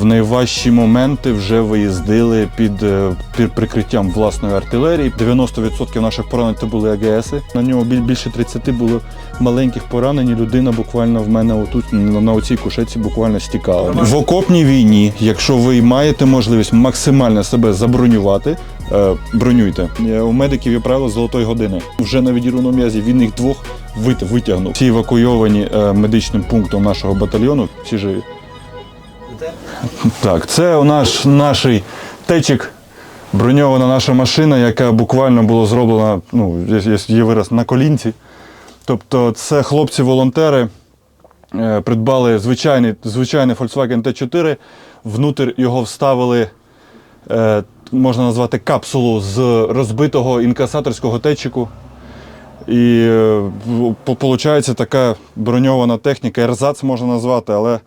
В найважчі моменти вже виїздили під, е, під прикриттям власної артилерії. 90% наших поранень це були АГСи. На нього більше 30 було маленьких поранень. і Людина буквально в мене отут на, на оцій кушетці буквально стікала. В окопній війні, якщо ви маєте можливість максимально себе забронювати, е, бронюйте. Е, У медиків є правило золотої години. Вже на відірваному м'язі він їх двох витягнув. Всі евакуйовані медичним пунктом нашого батальйону, всі живі. Так, це у наш наш течик, броньована наша машина, яка буквально була зроблена, ну, є, вираз на колінці. Тобто, це хлопці-волонтери е, придбали звичайний, звичайний Volkswagen T4, внутрь його вставили, е, можна назвати капсулу з розбитого інкасаторського течику. І виходить така броньована техніка, ерзац можна назвати, але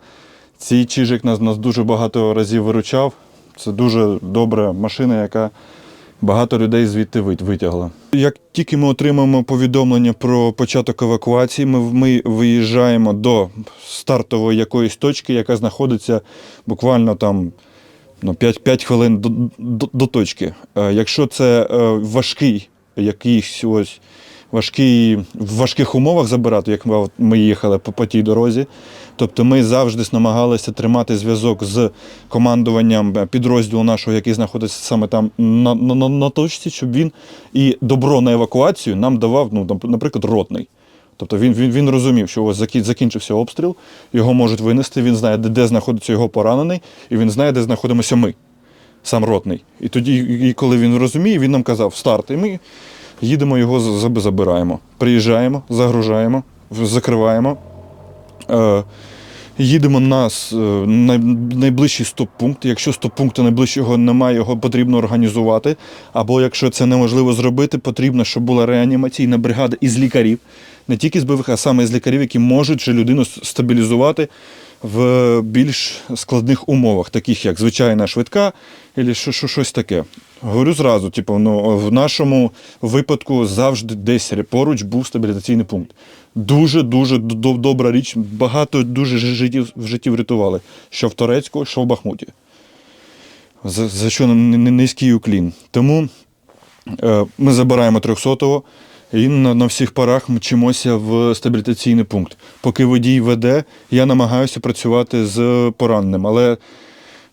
цей чижик нас, нас дуже багато разів виручав. Це дуже добра машина, яка багато людей звідти витягла. Як тільки ми отримаємо повідомлення про початок евакуації, ми, ми виїжджаємо до стартової якоїсь точки, яка знаходиться буквально там ну, 5, 5 хвилин до, до, до точки. Е, Якщо це е, важкий, якийсь ось важкий, в важких умовах забирати, як ми, їхали по, по тій дорозі. Тобто ми завжди намагалися тримати зв'язок з командуванням е, підрозділу нашого, який знаходиться саме там на, на, на, точці, щоб він і добро на евакуацію нам давав, ну, нап- наприклад, ротний. Тобто він, він, він розумів, що ось закі- закінчився обстріл, його можуть винести, він знає, де, де знаходиться його поранений, і він знає, де знаходимося ми, сам ротний. І тоді, і коли він розуміє, він нам казав старт, і ми їдемо його забираємо. Приїжджаємо, загружаємо, закриваємо. Е, Їдемо на е, най- найближчий стоп-пункт. Якщо стоп-пункту найближчого немає, його потрібно організувати. Або якщо це неможливо зробити, потрібно, щоб була реанімаційна бригада із лікарів, не тільки з бойових, а саме з лікарів, які можуть же людину стабілізувати в більш складних умовах, таких як звичайна швидка, або що, що, щось таке. Говорю зразу, типу, ну, в нашому випадку завжди десь поруч був стабілізаційний пункт. Дуже дуже добра річ. Багато дуже життів в житті врятували. Що в Торецьку, що в Бахмуті. За, за що низький уклін. Тому е, ми забираємо 300-го і на, на всіх парах мчимося в стабілізаційний пункт. Поки водій веде, я намагаюся працювати з пораненим. Але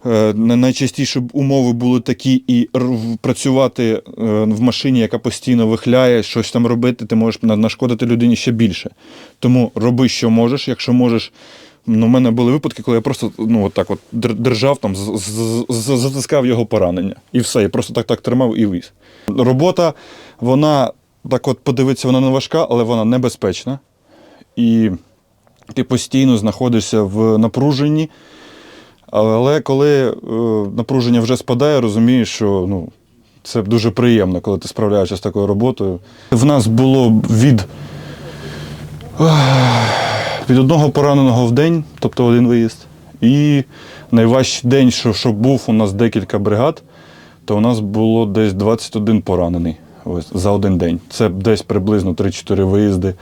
найчастіше умови були такі, і працювати е, в машині, яка постійно вихляє, щось там робити, ти можеш нашкодити людині ще більше. Тому роби, що можеш. Якщо можеш. Ну, в мене були випадки, коли я просто ну, от так от держав, там, затискав його поранення. І все, і просто так так тримав і віз. Робота, вона так от подивитися, вона не важка, але вона небезпечна. І ти постійно знаходишся в напруженні. Але коли е, напруження вже спадає, розумієш, що ну, це дуже приємно, коли ти справляєшся з такою роботою. В нас було від, від одного пораненого в день, тобто один виїзд. І найважчий день, що, що був у нас декілька бригад, то у нас було десь 21 поранений ось, за один день. Це десь приблизно 3-4 виїзди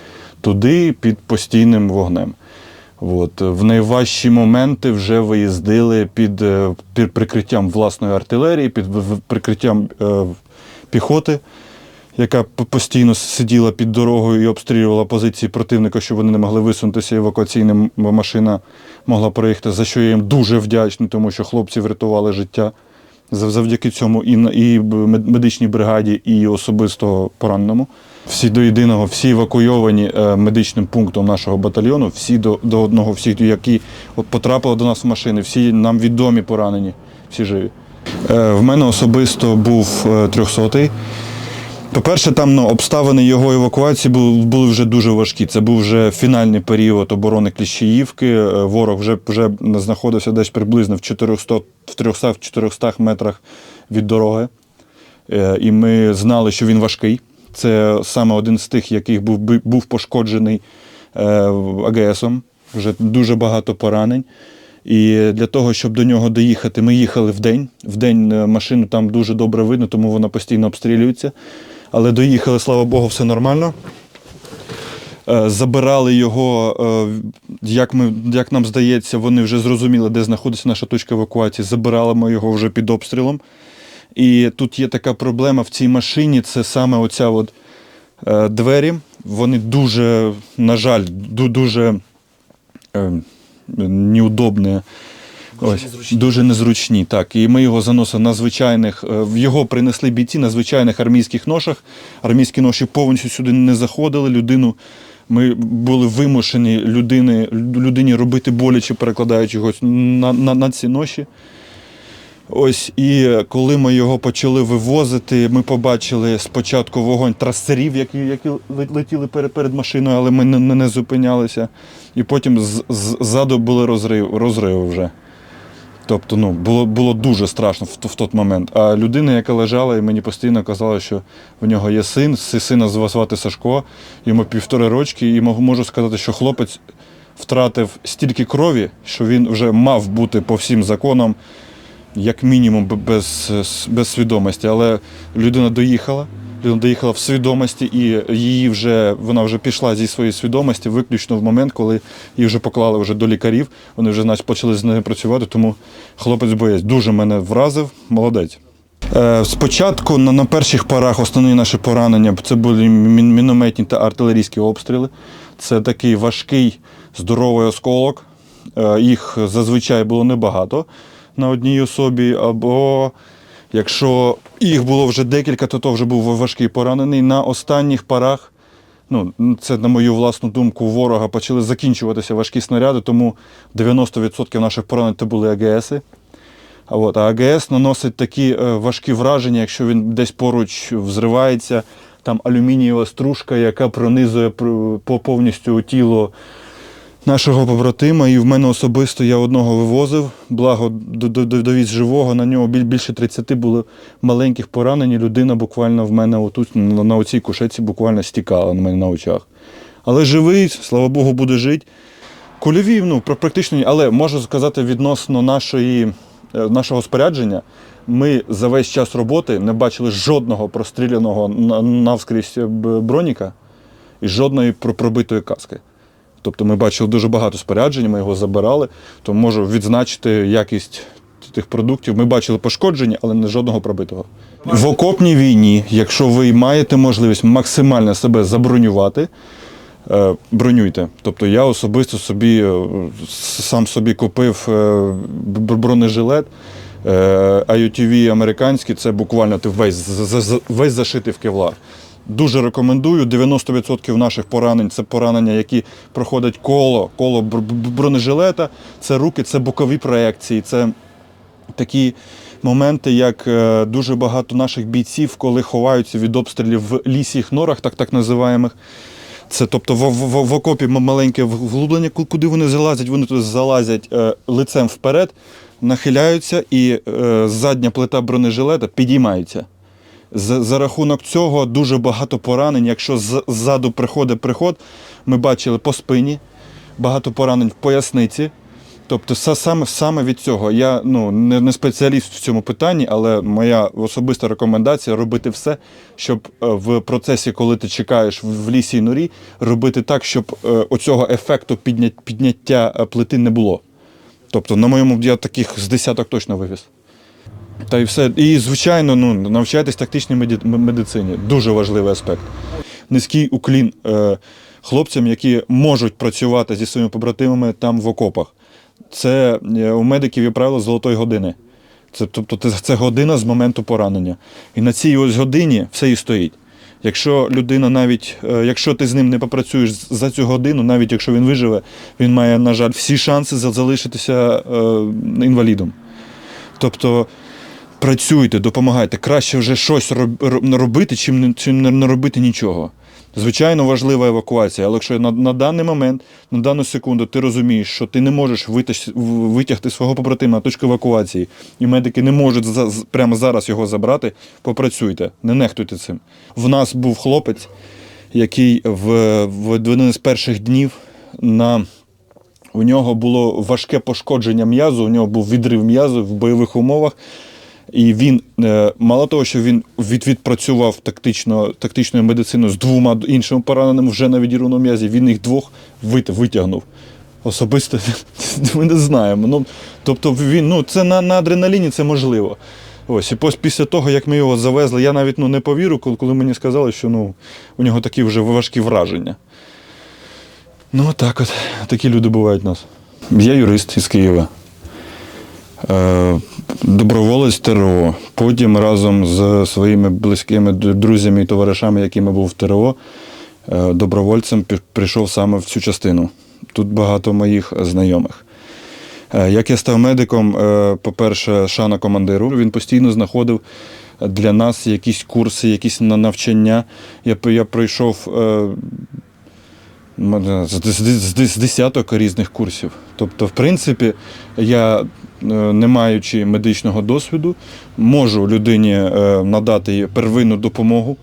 туди під постійним вогнем. От. В найважчі моменти вже виїздили під, е, під прикриттям власної артилерії, під прикриттям е, піхоти, яка постійно сиділа під дорогою і обстрілювала позиції противника, щоб вони не могли висунутися. Евакуаційна машина могла проїхати, за що я їм дуже вдячний, тому що хлопці врятували життя. Завдяки цьому і, і медичній бригаді, і особисто пораненому. Всі до єдиного, всі евакуйовані е, медичним пунктом нашого батальйону, всі до, до одного, всі, які от потрапили до нас в машини, всі нам відомі поранені, всі живі. Е, в мене особисто був е, 300-й. По-перше, там ну, обставини його евакуації були, були вже дуже важкі. Це був вже фінальний період оборони Кліщіївки. Ворог вже, вже знаходився десь приблизно в 400 в 300-400 метрах від дороги. І ми знали, що він важкий. Це саме один з тих, яких був, був пошкоджений е, АГСом. Вже дуже багато поранень. І для того, щоб до нього доїхати, ми їхали в день. В день е, машину там дуже добре видно, тому вона постійно обстрілюється. Але доїхали, слава Богу, все нормально. Е, Забирали його, як, ми, як нам здається, вони вже зрозуміли, де знаходиться наша точка евакуації. Забирали ми його вже під обстрілом. І тут є така проблема в цій машині, це саме оця от, е, двері. Вони дуже, на жаль, дуже е, неудобні. Ось, дуже незручні, так. І ми його заносили на звичайних. е, Його принесли бійці на звичайних армійських ношах. Армійські ноші повністю сюди не заходили. Людину ми були вимушені людини, людині робити боляче, перекладаючи його на, на, на ці ноші. Ось і коли ми його почали вивозити, ми побачили спочатку вогонь трасерів, які, які летіли перед, перед машиною, але ми не, не, зупинялися. І потім ззаду були розрив, розриви вже. Тобто, ну, було, було дуже страшно в, в той момент. А людина, яка лежала, і мені постійно казала, що в нього є син, сина звати Сашко, йому півтори рочки, і можу сказати, що хлопець втратив стільки крові, що він вже мав бути по всім законам, як мінімум, без, без свідомості. Але людина доїхала. Людина доїхала в свідомості, і її вже вона вже пішла зі своєї свідомості, виключно в момент, коли її вже поклали вже до лікарів. Вони вже значить, почали з нею працювати. Тому хлопець боєць дуже мене вразив, молодець. Е, Спочатку на, на перших порах основні наші поранення це були мін- мінометні та артилерійські обстріли. Це такий важкий здоровий осколок. Е, Їх зазвичай було небагато на одній особі, або якщо їх було вже декілька, то то вже був важкий поранений. На останніх парах, ну це на мою власну думку, ворога почали закінчуватися важкі снаряди, тому 90% наших поранень це були АГСи. А от, а АГС наносить такі е, важкі враження, якщо він десь поруч взривається, там алюмінієва стружка, яка пронизує повністю тіло нашого побратима. І в мене особисто я одного вивозив, благо до- до- до- довіз живого. На нього більше 30 було маленьких поранень. і Людина буквально в мене отут на, оцій кушеці буквально стікала на мене на очах. Але живий, слава Богу, буде жити. Кульові, ну, практично, але можу сказати відносно нашої, е, нашого спорядження. Ми за весь час роботи не бачили жодного простріляного на- навскрізь е, броніка і жодної пробитої каски. Тобто ми бачили дуже багато спорядження, ми його забирали, то можу відзначити якість тих продуктів. Ми бачили пошкодження, але не жодного пробитого. В окопній війні, якщо ви маєте можливість максимально себе забронювати, е, бронюйте. Тобто я особисто собі е, сам собі купив е, бронежилет. IUTV американський, це буквально ти весь, весь зашитий в кевлар. Дуже рекомендую. 90% наших поранень це поранення, які проходять коло, коло бр- бр- бронежилета, це руки, це бокові проекції, це такі моменти, як е, дуже багато наших бійців, коли ховаються від обстрілів в лісіх норах, так так називаємих. Це тобто в, в, в окопі маленьке вглублення, куди вони залазять, вони туди залазять е, лицем вперед, нахиляються, і е, задня плита бронежилета підіймається. За, за рахунок цього дуже багато поранень. Якщо ззаду приходить приход, ми бачили по спині, багато поранень в поясниці. Тобто, саме, саме від цього я ну, не, не спеціаліст в цьому питанні, але моя особиста рекомендація робити все, щоб е, в процесі, коли ти чекаєш в, лісі й норі, робити так, щоб е, оцього ефекту підня, підняття е, плити не було. Тобто, на моєму я таких з десяток точно вивіз. Та й все. І, звичайно, ну, навчайтесь тактичній меді- м- медицині. Дуже важливий аспект. Низький уклін е, хлопцям, які можуть працювати зі своїми побратимами там в окопах. Це е, у медиків є правило золотої години. Це, тобто це година з моменту поранення. І на цій ось годині все і стоїть. Якщо людина навіть, е, якщо ти з ним не попрацюєш за цю годину, навіть якщо він виживе, він має, на жаль, всі шанси залишитися е, інвалідом. Тобто працюйте, допомагайте. Краще вже щось роб- роб- робити, чим не робити нічого. Звичайно, важлива евакуація, але якщо на, на даний момент, на дану секунду, ти розумієш, що ти не можеш витяг, витягти свого побратима на точку евакуації, і медики не можуть за, прямо зараз його забрати, попрацюйте, не нехтуйте цим. В нас був хлопець, який в, в один з перших днів на у нього було важке пошкодження м'язу, у нього був відрив м'язу в бойових умовах. І він е, мало того, що він від, відпрацював тактично, тактичною медициною з двома іншими пораненими вже на відірваному м'язі, він їх двох вит- витягнув. Особисто ми не знаємо. Ну, тобто він, ну, це на, на адреналіні це можливо. Ось, і після того, як ми його завезли, я навіть ну, не повірю, коли мені сказали, що ну, у нього такі вже важкі враження. Ну, так от, такі люди бувають у нас. Я юрист із Києва. Е, доброволець ТРО. Потім разом з своїми близькими друзями і товаришами, якими був в ТРО, е, добровольцем прийшов саме в цю частину. Тут багато моїх знайомих. Е, Як я став медиком, по-перше, шана командиру. Він постійно знаходив для нас якісь курси, якісь на- навчання. Я, я пройшов з, десяток різних курсів. Тобто, в принципі, я, е, не маючи медичного досвіду, можу людині е, надати первинну допомогу.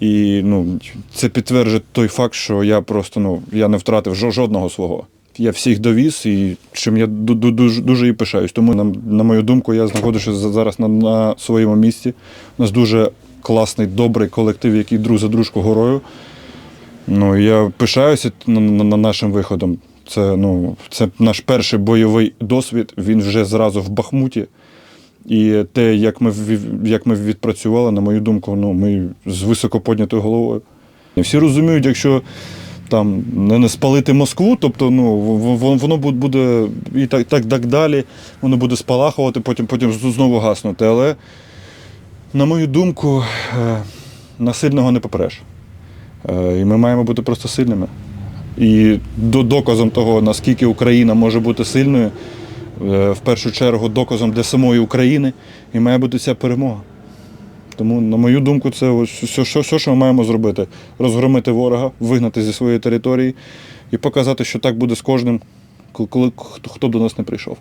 І ну, це підтверджує той факт, що я просто ну, я не втратив жодного свого. Я всіх довіз, і чим я ду- ду- дуже, дуже і пишаюсь. Тому, на, на мою думку, я знаходжуся зараз на, на своєму місці. У нас дуже класний, добрий колектив, який друг за дружку горою. Ну, я пишаюся на, на, на нашим виходом. Це, ну, це наш перший бойовий досвід. Він вже зразу в Бахмуті. І те, як ми, як ми відпрацювали, на мою думку, ну, ми з високо піднятою головою. Всі розуміють, якщо там не, спалити Москву, тобто ну, воно буде і так, так, так далі, воно буде спалахувати, потім, потім знову гаснути. Але, на мою думку, е, на сильного не попреш. Е, І ми маємо бути просто сильними. І доказом того, наскільки Україна може бути сильною, е, в першу чергу доказом для самої України, і має бути ця перемога. Тому, на мою думку, це все, що, все, що ми маємо зробити: розгромити ворога, вигнати зі своєї території і показати, що так буде з кожним, коли, хто до нас не прийшов.